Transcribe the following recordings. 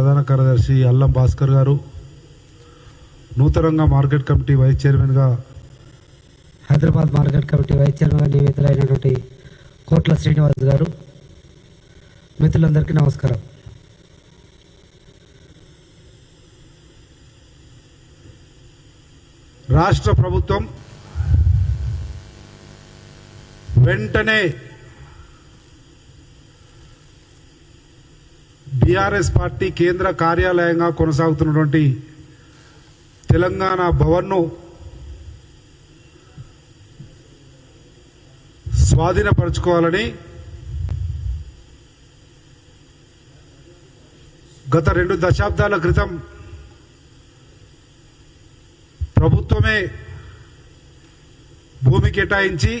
ప్రధాన కార్యదర్శి అల్లం భాస్కర్ గారు నూతనంగా మార్కెట్ కమిటీ వైస్ చైర్మన్గా హైదరాబాద్ మార్కెట్ కమిటీ వైస్ చైర్మన్గా నియమితులైనటువంటి కోట్ల శ్రీనివాస్ గారు మిత్రులందరికీ నమస్కారం. రాష్ట్ర ప్రభుత్వం వెంటనే బీఆర్ఎస్ పార్టీ కేంద్ర కార్యాలయంగా కొనసాగుతున్నటువంటి తెలంగాణ భవన్ను స్వాధీనపరచుకోవాలని గత రెండు దశాబ్దాల క్రితం ప్రభుత్వమే భూమి కేటాయించి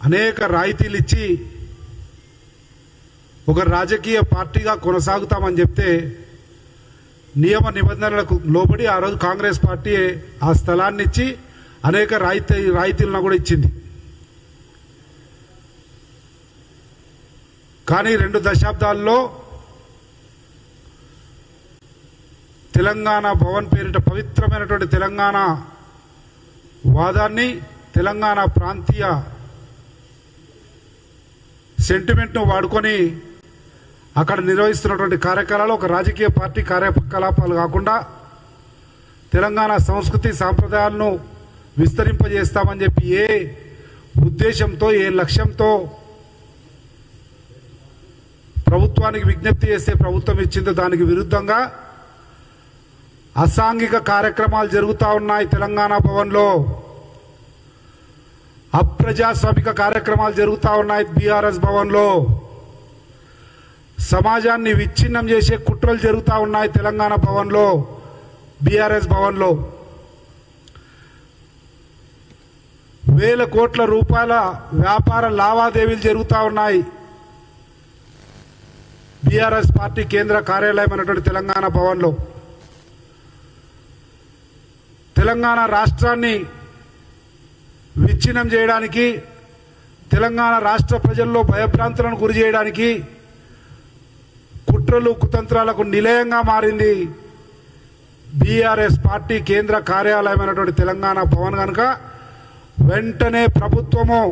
అనేక రాయితీలు ఇచ్చి ఒక రాజకీయ పార్టీగా కొనసాగుతామని చెప్తే నియమ నిబంధనలకు లోబడి ఆ రోజు కాంగ్రెస్ పార్టీ ఆ స్థలాన్ని ఇచ్చి అనేక రాయితీ రాయితీలను కూడా ఇచ్చింది. కానీ రెండు దశాబ్దాల్లో తెలంగాణ భవన్ పేరిట పవిత్రమైనటువంటి తెలంగాణ వాదాన్ని తెలంగాణ ప్రాంతీయ సెంటిమెంట్ను వాడుకొని అక్కడ నిర్వహిస్తున్నటువంటి కార్యక్రమాలు ఒక రాజకీయ పార్టీ కార్యకలాపాలు కాకుండా తెలంగాణ సంస్కృతి సాంప్రదాయాలను విస్తరింపజేస్తామని చెప్పి ఏ ఉద్దేశంతో ఏ లక్ష్యంతో ప్రభుత్వానికి విజ్ఞప్తి చేస్తే ప్రభుత్వం ఇచ్చిందో దానికి విరుద్ధంగా అసాంఘిక కార్యక్రమాలు జరుగుతూ ఉన్నాయి తెలంగాణ భవన్లో. అప్రజాస్వామిక కార్యక్రమాలు జరుగుతూ ఉన్నాయి బీఆర్ఎస్ భవన్లో. సమాజాన్ని విచ్ఛిన్నం చేసే కుట్రలు జరుగుతూ ఉన్నాయి తెలంగాణ భవన్లో బీఆర్ఎస్ భవన్లో. వేల కోట్ల రూపాయల వ్యాపార లావాదేవీలు జరుగుతూ ఉన్నాయి. బీఆర్ఎస్ పార్టీ కేంద్ర కార్యాలయం అయినటువంటి తెలంగాణ భవన్లో. తెలంగాణ రాష్ట్రాన్ని విచ్ఛిన్నం చేయడానికి తెలంగాణ రాష్ట్ర ప్రజల్లో భయభ్రాంతులను గురి చేయడానికి కుట్రలు కుతంత్రాలకు నిలయంగా మారింది బీఆర్ఎస్ పార్టీ కేంద్ర కార్యాలయమైనటువంటి తెలంగాణ భవన్ కనుక వెంటనే ప్రభుత్వము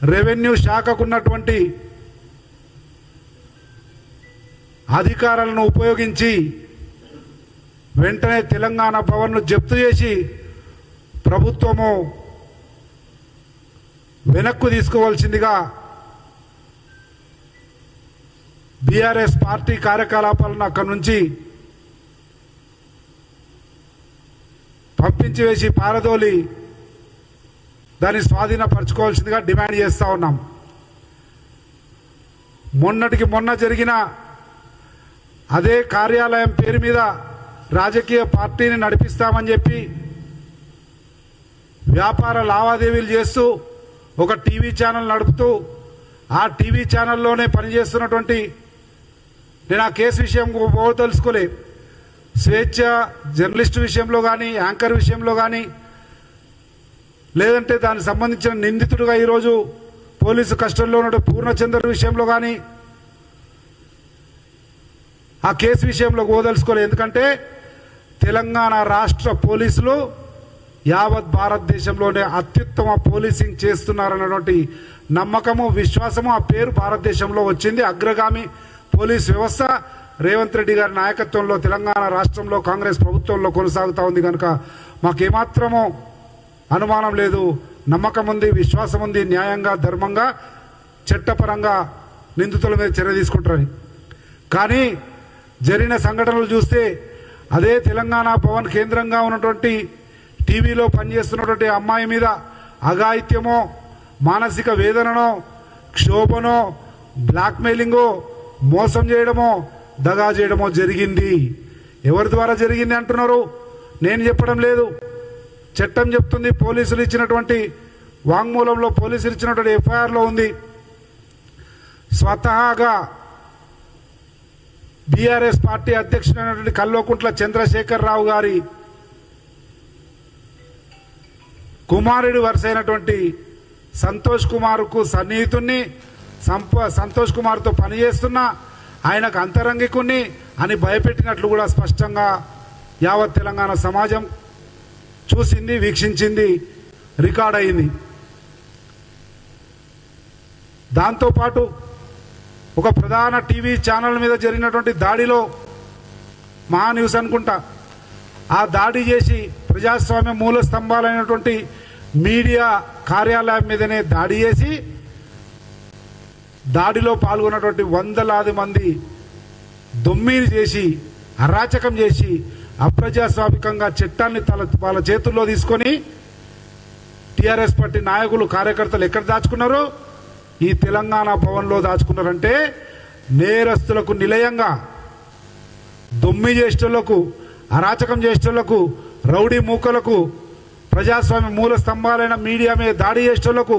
రెవెన్యూ శాఖకున్నటువంటి అధికారాలను ఉపయోగించి వెంటనే తెలంగాణ భవన్ను జప్తు చేసి ప్రభుత్వము వెనక్కు తీసుకోవాల్సిందిగా బీఆర్ఎస్ పార్టీ కార్యకలాపాలను అక్కడి నుంచి పంపించి వేసి పారదోలి దాన్ని స్వాధీనపరచుకోవాల్సిందిగా డిమాండ్ చేస్తూ ఉన్నాం. మొన్నటికి మొన్న జరిగిన అదే కార్యాలయం పేరు మీద రాజకీయ పార్టీని నడిపిస్తామని చెప్పి వ్యాపార లావాదేవీలు చేస్తూ ఒక టీవీ ఛానల్ నడుపుతూ ఆ టీవీ ఛానల్లోనే పనిచేస్తున్నటువంటి నేను ఆ కేసు విషయం పో తెలుసుకోలే. స్వేచ్ఛ జర్నలిస్ట్ విషయంలో కానీ యాంకర్ విషయంలో కానీ లేదంటే దానికి సంబంధించిన నిందితుడుగా ఈరోజు పోలీసు కస్టడీలో ఉన్న పూర్ణచంద్ర విషయంలో కానీ ఆ కేసు విషయంలో ఓదలుచుకోలే ఎందుకంటే తెలంగాణ రాష్ట్ర పోలీసులు యావత్ భారతదేశంలోనే అత్యుత్తమ పోలీసింగ్ చేస్తున్నారన్నటువంటి నమ్మకము విశ్వాసము ఆ పేరు భారతదేశంలో వచ్చింది. అగ్రగామి పోలీస్ వ్యవస్థ రేవంత్ రెడ్డి గారి నాయకత్వంలో తెలంగాణ రాష్ట్రంలో కాంగ్రెస్ ప్రభుత్వంలో కొనసాగుతూ ఉంది కనుక మాకేమాత్రమో అనుమానం లేదు. నమ్మకం ఉంది విశ్వాసం ఉంది న్యాయంగా ధర్మంగా చట్టపరంగా నిందితుల మీద చర్య తీసుకుంటారని. కానీ జరిగిన సంఘటనలు చూస్తే అదే తెలంగాణ భవన్ కేంద్రంగా ఉన్నటువంటి టీవీలో పనిచేస్తున్నటువంటి అమ్మాయి మీద అఘాయిత్యమో మానసిక వేదననో క్షోభనో బ్లాక్మెయిలింగో మోసం చేయడమో దగా చేయడమో జరిగింది. ఎవరి ద్వారా జరిగింది అంటున్నారు? నేను చెప్పడం లేదు. చట్టం చెప్తుంది పోలీసులు ఇచ్చినటువంటి వాంగ్మూలంలో పోలీసులు ఇచ్చినటువంటి ఎఫ్ఐఆర్లో ఉంది. స్వతహాగా బీఆర్ఎస్ పార్టీ అధ్యక్షుడైనటువంటి కల్వకుంట్ల చంద్రశేఖర్ రావు గారి కుమారుడి వరుసైనటువంటి సంతోష్ కుమార్కు సన్నిహితుణ్ణి సంప సంతోష్ కుమార్తో పనిచేస్తున్నా ఆయనకు అంతరంగికుని అని భయపెట్టినట్లు కూడా స్పష్టంగా యావత్ తెలంగాణ సమాజం చూసింది వీక్షించింది రికార్డ్ అయింది. దాంతోపాటు ఒక ప్రధాన టీవీ ఛానల్ మీద జరిగినటువంటి దాడిలో మహా న్యూస్ అనుకుంటా ఆ దాడి చేసి ప్రజాస్వామ్య మూల స్తంభాలైనటువంటి మీడియా కార్యాలయం మీదనే దాడి చేసి దాడిలో పాల్గొన్నటువంటి వందలాది మంది దొమ్మిని చేసి అరాచకం చేసి అప్రజాస్వామికంగా చట్టాన్ని తల వాళ్ళ చేతుల్లో తీసుకొని టీఆర్ఎస్ పార్టీ నాయకులు కార్యకర్తలు ఎక్కడ దాచుకున్నారు? ఈ తెలంగాణ భవన్లో దాచుకున్నారంటే నేరస్తులకు నిలయంగా దొమ్మి చేష్టలకు అరాచకం చేష్టలకు రౌడీ మూకలకు ప్రజాస్వామ్య మూల స్తంభాలైన మీడియా మీద దాడి చేష్టలకు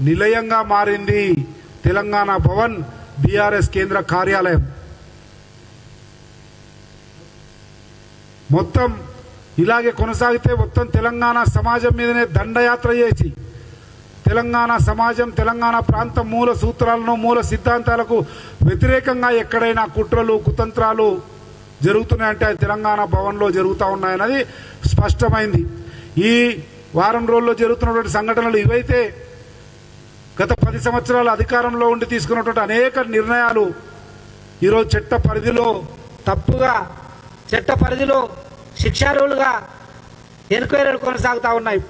నిలయంగా మారింది. తెలంగాణ భవన్ బీఆర్ఎస్ కేంద్ర కార్యాలయం. మొత్తం ఇలాగే కొనసాగితే మొత్తం తెలంగాణ సమాజం మీదనే దండయాత్ర చేసి తెలంగాణ సమాజం తెలంగాణ ప్రాంతం మూల సూత్రాలను మూల సిద్ధాంతాలకు వ్యతిరేకంగా ఎక్కడైనా కుట్రలు కుతంత్రాలు జరుగుతున్నాయంటే అది తెలంగాణ భవన్లో జరుగుతూ ఉన్నాయన్నది స్పష్టమైంది. ఈ వారం రోజుల్లో జరుగుతున్నటువంటి సంఘటనలు ఇవైతే గత పది సంవత్సరాల అధికారంలో ఉండి తీసుకున్నటువంటి అనేక నిర్ణయాలు ఈరోజు చట్ట పరిధిలో తప్పుగా చట్ట పరిధిలో శిక్షార్హులుగా ఎన్క్వైరీలు కొనసాగుతూ ఉన్నాయి.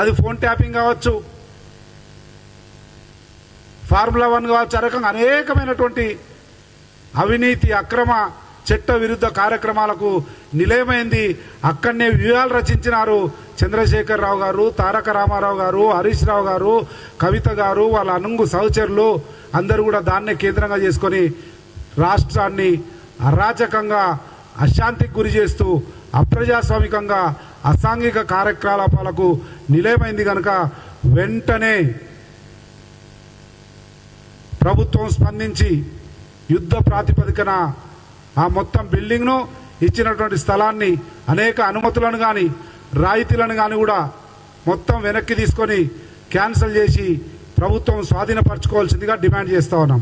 అది ఫోన్ ట్యాపింగ్ కావచ్చు ఫార్ములా వన్ కావచ్చు ఆ రకంగా అనేకమైనటువంటి అవినీతి అక్రమ చట్ట విరుద్ధ కార్యక్రమాలకు నిలయమైంది. అక్కడనే వ్యూహాలు రచించినారు చంద్రశేఖర్ రావు గారు తారక రామారావు గారు హరీష్ రావు గారు కవిత గారు వాళ్ళ అనుంగు సహచరులు అందరూ కూడా దాన్నే కేంద్రంగా చేసుకొని రాష్ట్రాన్ని అరాచకంగా అశాంతికి గురి చేస్తూ అప్రజాస్వామికంగా అసాంఘిక కార్యకలాపాలకు నిలయమైంది కనుక వెంటనే ప్రభుత్వం స్పందించి యుద్ధ ప్రాతిపదికన ఆ మొత్తం బిల్డింగ్ను ఇచ్చినటువంటి స్థలాన్ని అనేక అనుమతులను కానీ రాయితీలను కానీ కూడా మొత్తం వెనక్కి తీసుకొని క్యాన్సిల్ చేసి ప్రభుత్వం స్వాధీనపరచుకోవాల్సిందిగా డిమాండ్ చేస్తూ ఉన్నాం.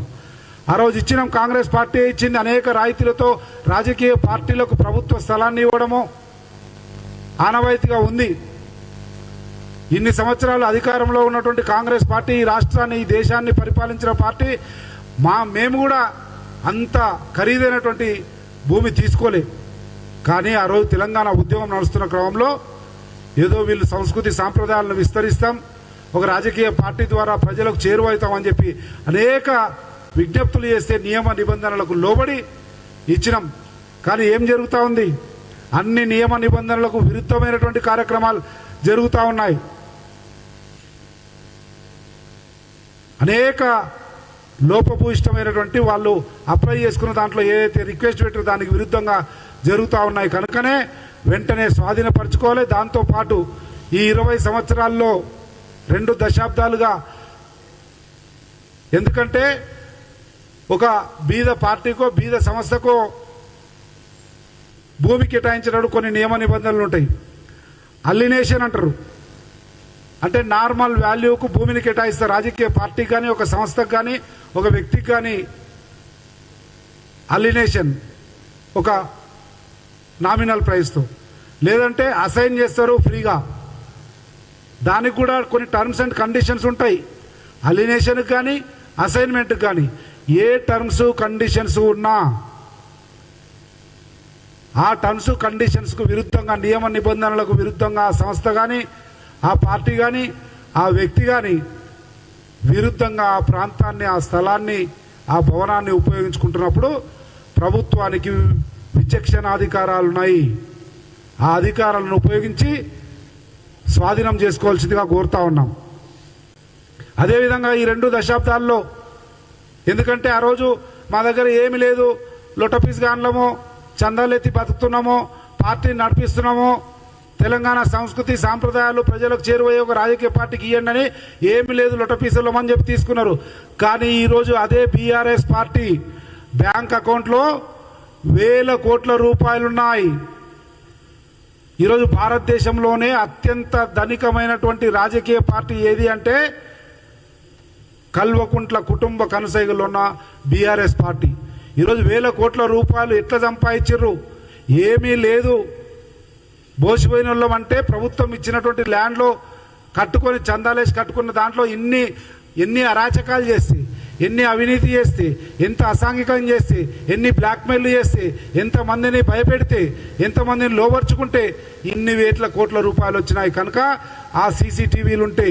ఆ రోజు ఇచ్చినాం కాంగ్రెస్ పార్టీ ఇచ్చింది అనేక రాయితీలతో రాజకీయ పార్టీలకు ప్రభుత్వ స్థలాన్ని ఇవ్వడము ఆనవాయితీగా ఉంది. ఇన్ని సంవత్సరాలు అధికారంలో ఉన్నటువంటి కాంగ్రెస్ పార్టీ ఈ రాష్ట్రాన్ని ఈ దేశాన్ని పరిపాలించిన పార్టీ మా మేము కూడా అంత ఖరీదైనటువంటి భూమి తీసుకోలేదు కానీ ఆ రోజు తెలంగాణ ఉద్యమం నడుస్తున్న క్రమంలో ఏదో వీళ్ళు సంస్కృతి సాంప్రదాయాలను విస్తరిస్తాం ఒక రాజకీయ పార్టీ ద్వారా ప్రజలకు చేరువవుతామని చెప్పి అనేక విజ్ఞప్తులు చేస్తే నియమ నిబంధనలకు లోబడి ఇచ్చినాం. కానీ ఏం జరుగుతూ ఉంది? అన్ని నియమ నిబంధనలకు విరుద్ధమైనటువంటి కార్యక్రమాలు జరుగుతూ ఉన్నాయి. అనేక లోపభూయిష్టమైనటువంటి వాళ్ళు అప్లై చేసుకున్న దాంట్లో ఏదైతే రిక్వెస్ట్ పెట్టారో దానికి విరుద్ధంగా జరుగుతూ ఉన్నాయి. కనుకనే వెంటనే స్వాధీనపరచుకోవాలి. దాంతోపాటు ఈ ఇరవై సంవత్సరాల్లో రెండు దశాబ్దాలుగా ఎందుకంటే ఒక బీద పార్టీకో బీద సంస్థకో భూమి కేటాయించినప్పుడు కొన్ని నియమ నిబంధనలు ఉంటాయి. అల్లినేషన్ అంటారు. అంటే నార్మల్ వాల్యూకు భూమిని కేటాయిస్తారు రాజకీయ పార్టీకి కానీ ఒక సంస్థకు కానీ ఒక వ్యక్తికి కానీ అలినేషన్ ఒక నామినల్ ప్రైస్తో లేదంటే అసైన్ చేస్తారు ఫ్రీగా. దానికి కూడా కొన్ని టర్మ్స్ అండ్ కండిషన్స్ ఉంటాయి. అలినేషన్కి కానీ అసైన్మెంట్కి కానీ ఏ టర్మ్స్ కండిషన్స్ ఉన్నా ఆ టర్మ్స్ కండిషన్స్కు విరుద్ధంగా నియమ నిబంధనలకు విరుద్ధంగా ఆ సంస్థ కానీ ఆ పార్టీ కానీ ఆ వ్యక్తి కానీ విరుద్ధంగా ఆ ప్రాంతాన్ని ఆ స్థలాన్ని ఆ భవనాన్ని ఉపయోగించుకుంటున్నప్పుడు ప్రభుత్వానికి విచక్షణాధికారాలు ఉన్నాయి ఆ అధికారాలను ఉపయోగించి స్వాధీనం చేసుకోవాల్సిందిగా కోరుతా ఉన్నాం. అదేవిధంగా ఈ రెండు దశాబ్దాల్లో ఎందుకంటే ఆ రోజు మా దగ్గర ఏమి లేదు. లొటపీస్ గాన్లము చందాలెత్తి బతుకుతున్నాము పార్టీని నడిపిస్తున్నామో తెలంగాణ సంస్కృతి సాంప్రదాయాలు ప్రజలకు చేరువయ్యే ఒక రాజకీయ పార్టీకి ఇవ్వండి అని ఏమి లేదు అని చెప్పి తీసుకున్నారు. కానీ ఈరోజు అదే బీఆర్ఎస్ పార్టీ బ్యాంక్ అకౌంట్లో వేల కోట్ల రూపాయలున్నాయి. ఈరోజు భారతదేశంలోనే అత్యంత ధనికమైనటువంటి రాజకీయ పార్టీ ఏది అంటే కల్వకుంట్ల కుటుంబ కనుసైగలో ఉన్న బీఆర్ఎస్ పార్టీ. ఈరోజు వేల కోట్ల రూపాయలు ఎట్లా సంపాదించారు ఏమీ లేదు. బోసిపోయిన వాళ్ళం అంటే ప్రభుత్వం ఇచ్చినటువంటి ల్యాండ్లో కట్టుకొని చందాలేసి కట్టుకున్న దాంట్లో ఇన్ని ఎన్ని అరాచకాలు చేసి ఎన్ని అవినీతి చేస్తే ఎంత అసాంఘికం చేస్తే ఎన్ని బ్లాక్మెయిల్ చేస్తే ఎంతమందిని భయపెడితే ఎంతమందిని లోబర్చుకుంటే ఇన్ని వేట్ల కోట్ల రూపాయలు వచ్చినాయి. కనుక ఆ సీసీటీవీలు ఉంటే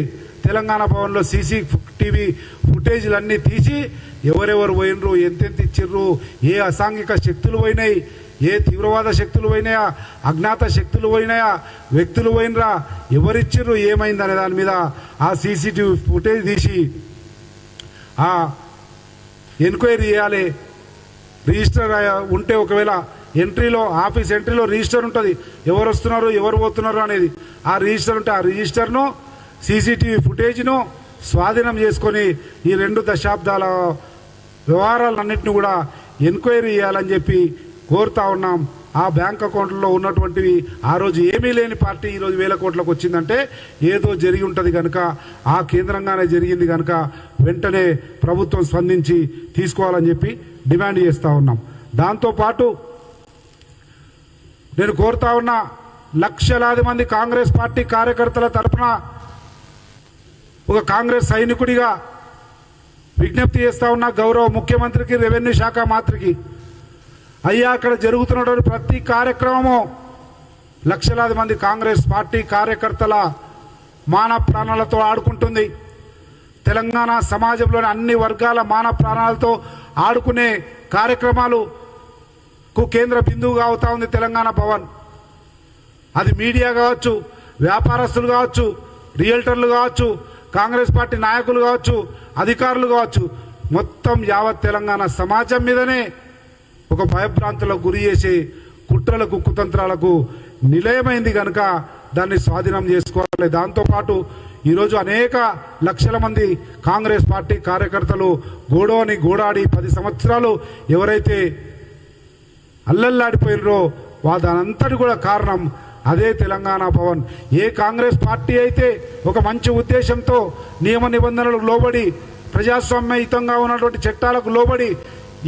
తెలంగాణ భవన్లో సీసీ టీవీ ఫుటేజ్లన్నీ తీసి ఎవరెవరు పోయినరు ఎంతెంత ఇచ్చిర్రు ఏ అసాంఘిక శక్తులు పోయినాయి ఏ తీవ్రవాద శక్తులు పోయినాయా అజ్ఞాత శక్తులు పోయినాయా వ్యక్తులు పోయినరా ఎవరిచ్చిర్రు ఏమైందనే దాని మీద ఆ సీసీటీవీ ఫుటేజ్ తీసి ఆ ఎంక్వైరీ చేయాలి. రిజిస్టర్ ఉంటే ఒకవేళ ఎంట్రీలో ఆఫీస్ ఎంట్రీలో రిజిస్టర్ ఉంటుంది. ఎవరు వస్తున్నారు ఎవరు పోతున్నారు అనేది. ఆ రిజిస్టర్ ఉంటే ఆ రిజిస్టర్ను సీసీటీవీ ఫుటేజ్ను స్వాధీనం చేసుకొని ఈ రెండు దశాబ్దాల వ్యవహారాలన్నింటినీ కూడా ఎంక్వైరీ చేయాలని చెప్పి కోరుతా ఉన్నాం. ఆ బ్యాంక్ అకౌంట్లో ఉన్నటువంటివి ఆ రోజు ఏమీ లేని పార్టీ ఈరోజు వేల కోట్లకు వచ్చిందంటే ఏదో జరిగి ఉంటుంది కనుక ఆ కేంద్రంగానే జరిగింది కనుక వెంటనే ప్రభుత్వం స్పందించి తీసుకోవాలని చెప్పి డిమాండ్ చేస్తూ ఉన్నాం. దాంతోపాటు నేను కోరుతా ఉన్నా లక్షలాది మంది కాంగ్రెస్ పార్టీ కార్యకర్తల తరఫున ఒక కాంగ్రెస్ సైనికుడిగా విజ్ఞప్తి చేస్తా ఉన్న గౌరవ ముఖ్యమంత్రికి రెవెన్యూ శాఖ మాత్రికి. అయ్యా అక్కడ జరుగుతున్నటువంటి ప్రతి కార్యక్రమము లక్షలాది మంది కాంగ్రెస్ పార్టీ కార్యకర్తల మాన ప్రాణాలతో ఆడుకుంటుంది. తెలంగాణ సమాజంలోని అన్ని వర్గాల మాన ప్రాణాలతో ఆడుకునే కార్యక్రమాలకు కేంద్ర బిందువుగా అవుతా ఉంది తెలంగాణ భవన్. అది మీడియా కావచ్చు వ్యాపారస్తులు కావచ్చు రియల్టర్లు కావచ్చు కాంగ్రెస్ పార్టీ నాయకులు కావచ్చు అధికారులు కావచ్చు మొత్తం యావత్ తెలంగాణ సమాజం మీదనే ఒక భయభ్రాంతులకు గురి చేసే కుట్రలకు కుతంత్రాలకు నిలయమైంది కనుక దాన్ని స్వాధీనం చేసుకోవాలి. దాంతోపాటు ఈరోజు అనేక లక్షల మంది కాంగ్రెస్ పార్టీ కార్యకర్తలు గోడోని గోడాడి పది సంవత్సరాలు ఎవరైతే అల్లల్లాడిపోయినరో వా కూడా కారణం అదే తెలంగాణ భవన్. ఏ కాంగ్రెస్ పార్టీ అయితే ఒక మంచి ఉద్దేశంతో నియమ నిబంధనలకు లోబడి ప్రజాస్వామ్యయుతంగా ఉన్నటువంటి చట్టాలకు లోబడి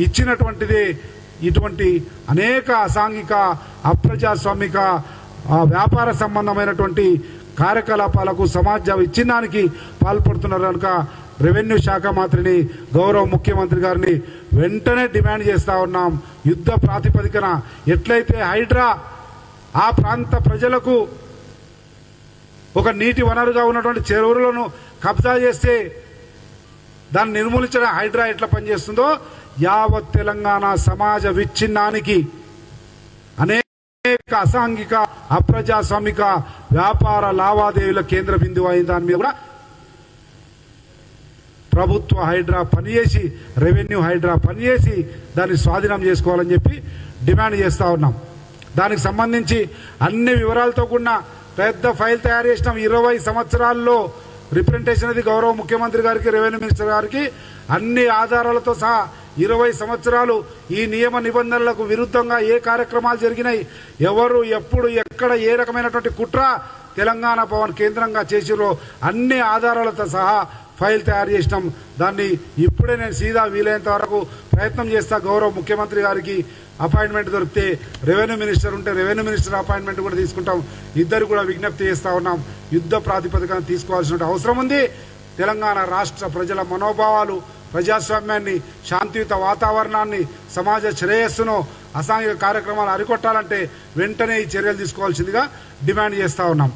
ఇచ్చినటువంటిదే ఇటువంటి అనేక అసాంఘిక అప్రజాస్వామిక వ్యాపార సంబంధమైనటువంటి కార్యకలాపాలకు సమాజ విచ్ఛిన్నానికి పాల్పడుతున్నారు కనుక రెవెన్యూ శాఖ మంత్రిని గౌరవ ముఖ్యమంత్రి గారిని వెంటనే డిమాండ్ చేస్తా ఉన్నాం. యుద్ధ ప్రాతిపదికన ఎట్లయితే హైడ్రా ఆ ప్రాంత ప్రజలకు ఒక నీటి వనరుగా ఉన్నటువంటి చెరువులను కబ్జా చేస్తే దాన్ని నిర్మూలించడం హైడ్రా ఎట్లా పనిచేస్తుందో యావత్ తెలంగాణ సమాజ విచ్ఛిన్నానికి అనేక అసాంఘిక అప్రజాస్వామిక వ్యాపార లావాదేవీల కేంద్ర బిందువు అయిన దాని మీద కూడా ప్రభుత్వ హైడ్రా పనిచేసి రెవెన్యూ హైడ్రా పనిచేసి దాన్ని స్వాధీనం చేసుకోవాలని చెప్పి డిమాండ్ చేస్తూ ఉన్నాం. దానికి సంబంధించి అన్ని వివరాలతో కూడిన పెద్ద ఫైల్ తయారు చేసినాం. ఇరవై సంవత్సరాల్లో రిప్రజెంటేషన్ అది గౌరవ ముఖ్యమంత్రి గారికి రెవెన్యూ మినిస్టర్ గారికి అన్ని ఆధారాలతో సహా ఇరవై సంవత్సరాలు ఈ నియమ నిబంధనలకు విరుద్ధంగా ఏ కార్యక్రమాలు జరిగినాయి? ఎవరు ఎప్పుడు ఎక్కడ ఏ రకమైనటువంటి కుట్ర తెలంగాణ భవన్ కేంద్రంగా చేసిరో అన్ని ఆధారాలతో సహా ఫైల్ తయారు చేసినాం. దాన్ని ఇప్పుడే నేను సీదా వీలైనంత వరకు ప్రయత్నం చేస్తా గౌరవ ముఖ్యమంత్రి గారికి అపాయింట్మెంట్ దొరికితే రెవెన్యూ మినిస్టర్ ఉంటే రెవెన్యూ మినిస్టర్ అపాయింట్మెంట్ కూడా తీసుకుంటాం. ఇద్దరు కూడా విజ్ఞప్తి చేస్తూ ఉన్నాం. యుద్ధ ప్రాతిపదికన తీసుకోవాల్సిన అవసరం ఉంది. తెలంగాణ రాష్ట్ర ప్రజల మనోభావాలు ప్రజాస్వామ్యాన్ని శాంతియుత వాతావరణాన్ని సమాజ శ్రేయస్సును అసాంఘిక కార్యక్రమాలు అరికొట్టాలంటే వెంటనే ఈ చర్యలు తీసుకోవాల్సిందిగా డిమాండ్ చేస్తా ఉన్నాం.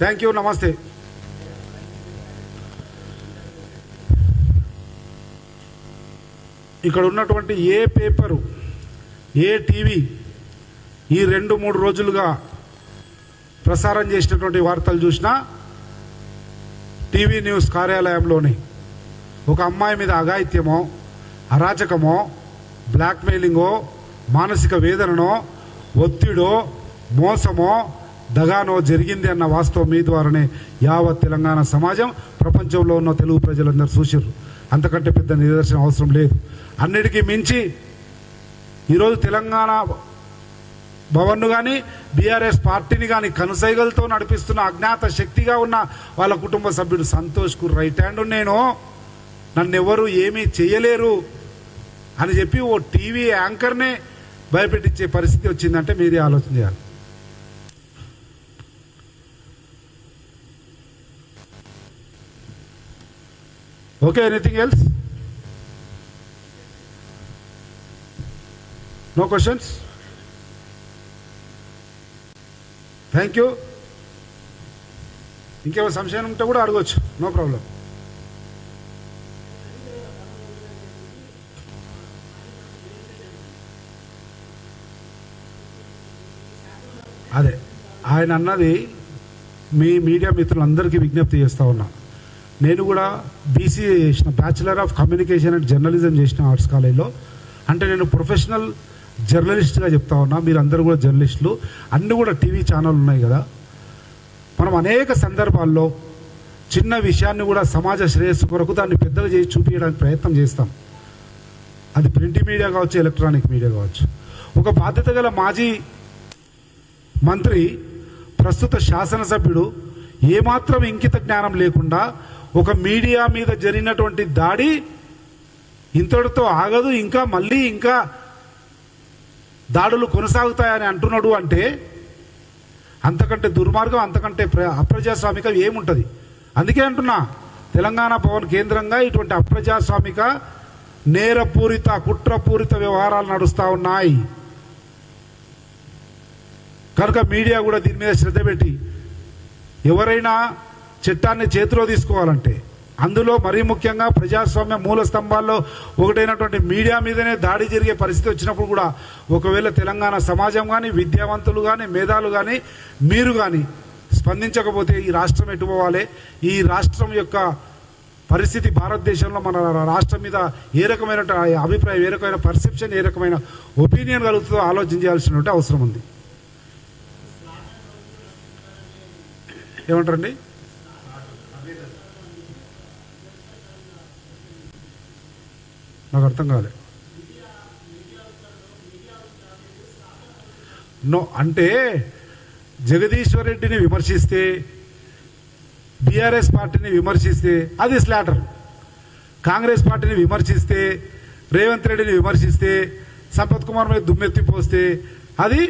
థ్యాంక్ యూ నమస్తే. ఇక్కడ ఉన్నటువంటి ఏ పేపరు ఏ టీవీ ఈ రెండు మూడు రోజులుగా ప్రసారం చేసినటువంటి వార్తలు చూసినా టీవీ న్యూస్ కార్యాలయంలోని ఒక అమ్మాయి మీద అఘాయిత్యమో అరాచకమో బ్లాక్మెయిలింగో మానసిక వేదననో ఒత్తిడో మోసమో దగానో జరిగింది అన్న వాస్తవం మీ ద్వారానే యావత్ తెలంగాణ సమాజం ప్రపంచంలో ఉన్న తెలుగు ప్రజలందరూ చూసిర్రు. అంతకంటే పెద్ద నిదర్శనం అవసరం లేదు. అన్నిటికీ మించి ఈరోజు తెలంగాణ భవన్ను కానీ బీఆర్ఎస్ పార్టీని కానీ కనుసైగలతో నడిపిస్తున్న అజ్ఞాత శక్తిగా ఉన్న వాళ్ళ కుటుంబ సభ్యుడు సంతోష్కు రైట్ హ్యాండ్ నేను నన్ను ఎవరు ఏమీ చేయలేరు అని చెప్పి ఓ టీవీ యాంకర్నే భయపెట్టించే పరిస్థితి వచ్చిందంటే మీరే ఆలోచన చేయాలి. Okay anything else no questions thank you ఇంకేమో సంశయం ఉంటే కూడా అడగవచ్చు నో ప్రాబ్లం అదే. ఆయన అన్నది మీ మీడియా మిత్రులందరికీ విజ్ఞప్తి చేస్తూ ఉన్నా. నేను కూడా బీసీఏ చేసిన bachelor of communication and journalism చేసిన ఆర్ట్స్ కాలేజ్లో అంటే నేను ప్రొఫెషనల్ జర్నలిస్ట్గా చెప్తా ఉన్నా మీరందరూ కూడా జర్నలిస్టులు. అన్నీ కూడా టీవీ ఛానల్ ఉన్నాయి కదా. మనం అనేక సందర్భాల్లో చిన్న విషయాన్ని కూడా సమాజ శ్రేయస్సు కొరకు దాన్ని పెద్దగా చేసి చూపించడానికి ప్రయత్నం చేస్తాం. అది ప్రింట్ మీడియా కావచ్చు ఎలక్ట్రానిక్ మీడియా కావచ్చు. ఒక బాధ్యత గల మాజీ మంత్రి ప్రస్తుత శాసనసభ్యుడు ఏమాత్రం ఇంకిత జ్ఞానం లేకుండా ఒక మీడియా మీద జరిగినటువంటి దాడి ఇంతటితో ఆగదు ఇంకా మళ్ళీ ఇంకా దాడులు కొనసాగుతాయని అంటున్నాడు అంటే అంతకంటే దుర్మార్గం అంతకంటే అప్రజాస్వామిక ఏముంటుంది? అందుకే అంటున్నా తెలంగాణ భవన్ కేంద్రంగా ఇటువంటి అప్రజాస్వామిక నేరపూరిత కుట్రపూరిత వ్యవహారాలు నడుస్తూ ఉన్నాయి. కనుక మీడియా కూడా దీని మీద శ్రద్ధ పెట్టి ఎవరైనా చట్టాన్ని చేతిలో తీసుకోవాలంటే అందులో మరీ ముఖ్యంగా ప్రజాస్వామ్య మూల స్తంభాల్లో ఒకటైనటువంటి మీడియా మీదనే దాడి జరిగే పరిస్థితి వచ్చినప్పుడు కూడా ఒకవేళ తెలంగాణ సమాజం కానీ విద్యావంతులు కానీ మేధాలు కానీ మీరు కానీ స్పందించకపోతే ఈ రాష్ట్రం ఎటు పోవాలి? ఈ రాష్ట్రం యొక్క పరిస్థితి భారతదేశంలో మన రాష్ట్రం మీద ఏ రకమైన అభిప్రాయం ఏ రకమైన పర్సెప్షన్ ఏ రకమైన ఒపీనియన్ కలుగుతుందో ఆలోచన చేయాల్సినటువంటి అవసరం ఉంది. ఏమంటారండి? నాకు అర్థం కాలే. నో అంటే జగదీశ్వర్ రెడ్డిని విమర్శిస్తే బీఆర్ఎస్ పార్టీని విమర్శిస్తే అది స్లాటర్. కాంగ్రెస్ పార్టీని విమర్శిస్తే రేవంత్ రెడ్డిని విమర్శిస్తే సంపత్ కుమార్ మీద దుమ్మెత్తి పోస్తే అది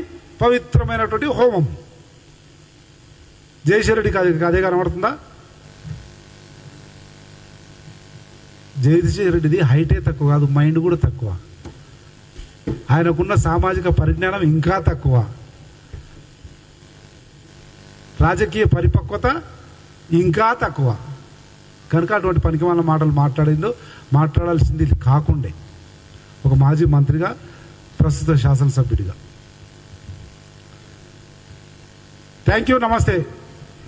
పవిత్రమైనటువంటి హోమం. జయశ్వర్ రెడ్డికి అదే కనబడుతుందా జగదీశ్వర్ హైటే తక్కువ కాదు మైండ్ కూడా తక్కువ. ఆయనకున్న సామాజిక పరిజ్ఞానం ఇంకా తక్కువ. రాజకీయ పరిపక్వత ఇంకా తక్కువ. కనుక అటువంటి పనికి వాళ్ళ మాటలు మాట్లాడిందో మాట్లాడాల్సింది కాకుండే. ఒక మాజీ మంత్రిగా ప్రస్తుత శాసనసభ్యుడిగా. థ్యాంక్ యూ నమస్తే.